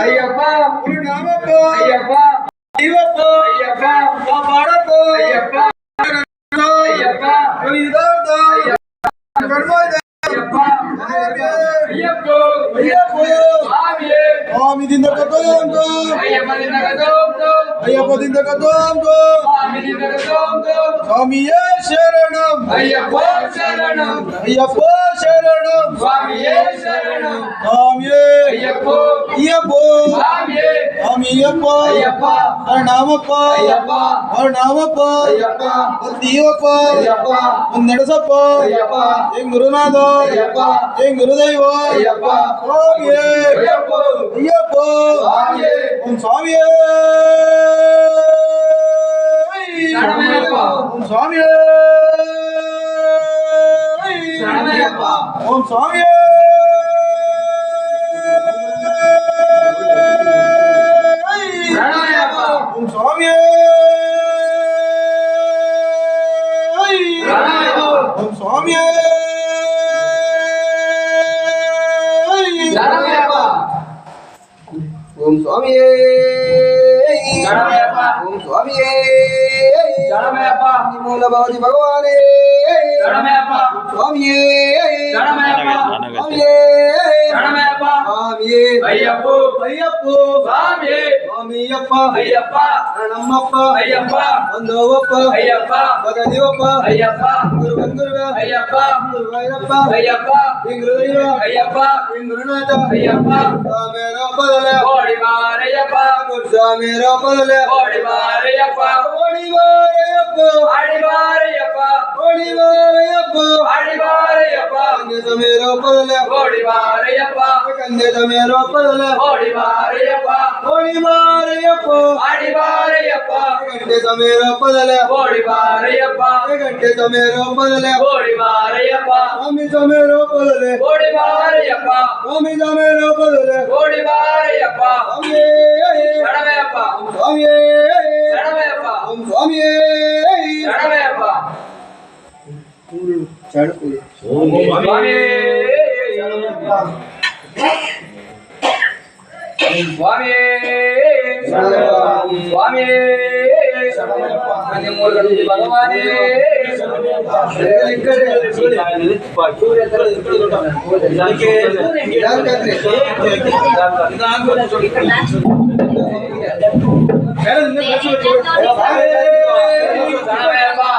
ஐயப்பா ஒரு நாமப்போ ஐயப்பா தெய்வப்போ ஐயப்பா காப்பாடப்போ ஐயப்பா ஐயப்பா கவிதார்த்தா கர்மாதா ஐயப்பா ஐயப்போ ஐயப்போ சுவாமியே சுவாமி ದಿಂದ ಕಥೋಂತು ஐயப்பா தினகதோம்தோ ಅಯ್ಯಪ್ಪ ದಿಂದ ಕಥೋಂತು சுவாமி தினகதோம்தோ ಸ್ವಾಮಿಯೇ ಶರಣಂ ஐயப்போ சரணம் ಅಯ್ಯಪ್ಪ சரணம். சுவாமியே சரணம். சுவாமியே. ஐயப்போ. ஐயப்போ. சுவாமியே. ஐயப்பா. ஐயப்பா. அரணாமப்பா. ஐயப்பா. அரணாமப்பா. ஐயப்பா. தீவப்பா ஐயப்பா. நடசப்பா ஐயப்பா. என் குருநாதா. ஐயப்பா. என் குருதெய்வா ஐயப்பா. சுவாமியே. ஐயப்போ. ஐயப்போ. சுவாமியே. உன் சுவாமியே. சுவாமியே. 오음 스왕예 오음 스왕예 오음 스왕예 오음 스왕예 나라야 ஓம் சுவாமியே. ஜனமேப்பா மூல பவதி பகவானே. ஜனமேப்பா சுவாமியே. ஜனமேப்பா சுவாமியே ஜனமேப்பா சுவாமியே. ஐயப்போ. ஐயப்போ. சுவாமியே. சுவாமியப்பா. ஐயப்பா. நம்மப்பா ஐயப்பா. வந்தோவப்பா. ஐயப்பா. பகதிவப்பா ஐயப்பா. குரு வந்துருவா ஐயப்பா. குருவாயிரப்பா. ஐயப்பா. இங்குருவா ஐயப்பா. இங்குருநாதா ஐயப்பா. சாமேரா பதல ஓடி மாரையப்பா குரு சாமேரா பதல ஓடி அடிவாரையப்பா. அடிவாரையப்பா. அடிவாரையப்பா. அடிவாரையப்பா. அடிவாரையப்பா. கண்ணே தமேரோ பதல ஓடிவாரையப்பா. கண்ணே தமேரோ பதல ஓடிவாரையப்பா. ஓடிவாரையப்பா அடிவாரையப்பா. கண்ணே தமேரோ பதல ஓடிவாரையப்பா. கண்ணே தமேரோ பதல ஓடிவாரையப்பா. அமி தமேரோ பதல ஓடிவாரையப்பா. அமி தமேரோ பதல ஓடிவாரையப்பா. ಚಾಡುಕುಳಿ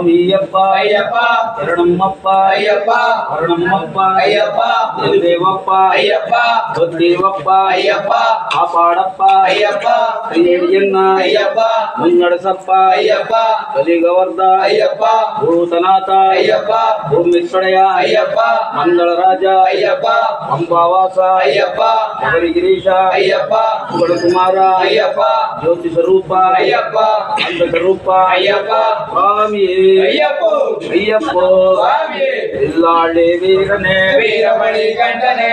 ஐயப்பா ஐயப்பா சரணம்மப்பா ஐயப்பா அருணம்மப்பா ஐயப்பா தேவப்பா ஐயப்பா தேவப்பா ஐயப்பா காப்பாடப்பா ஐயப்பா ஐயண்ணா ஐயப்பா முன்னடசப்பா ஐயப்பா கலிகவர்தா ஐயப்பா பூதநாதா ஐயப்பா பூமிஸ்வரையா ஐயப்பா மங்களராஜா ஐயப்பா அம்பாவாச ஐயப்பா ஐயப்பா மகவி கிரீஷா ஐயப்பா உங்கள குமாரா ஐயப்பா ஜோதி ஸ்வரூபா ஐயப்பா அந்த ஸ்வரூபா ஐயப்பா சுவாமி ஐயப்போ ஐயப்போ சுவாமி எல்லாளே வீரனே. வீரமணி கண்டனே.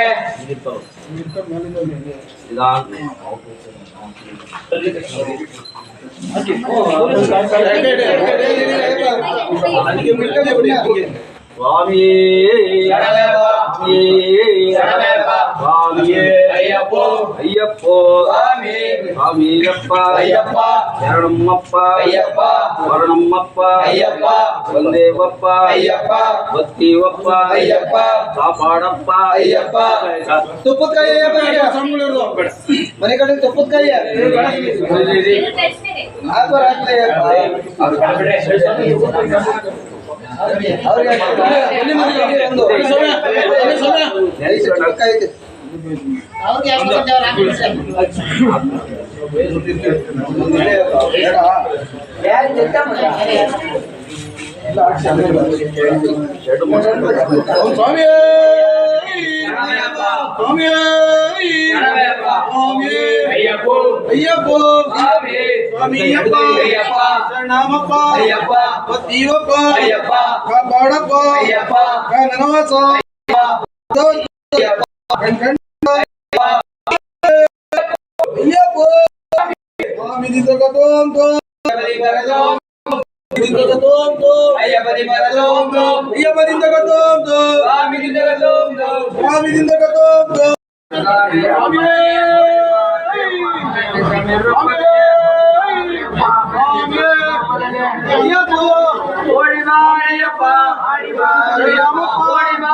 சுவாமியே ಅಯ್ಯಪ್ಪ ಅಯ್ಯಪ್ಪ ಶರಣಮ್ಮಪ್ಪ ಅಯ್ಯಪ್ಪ ವರ್ಣಮ್ಮಪ್ಪ ಅಯ್ಯಪ್ಪ ಬಂದೇವಪ್ಪ ಅಯ್ಯಪ್ಪ ಬತ್ತೀವಪ್ಪ ಅಯ್ಯಪ್ಪ ಕಾಪಾಡಪ್ಪ ಅಯ್ಯಪ್ಪ ತುಪ್ಪದ ಕಾಯಿ ಅಯ್ಯಪ್ಪ ಮನೆ ಕಡೆ ತುಪ್ಪದ ಕಾಯಿ ಆತ್ಮರ ಆಗ್ತದೆ ಅವ್ರಿಗೆ ಒಂದು ಸಮಯ ಸಮಯ స్వామి స్వామి అయ్యప్ప అయ్యప్ప స్వామి అయ్యప్ప శరణమప్ప అయ్యప్ప దీవప్ప అయ్యప్ప కాపాడప్ప అయ్యప్ప కనవస అయ్యప్ప ஓடிவாரையப்பா ஓடிவாரையப்பா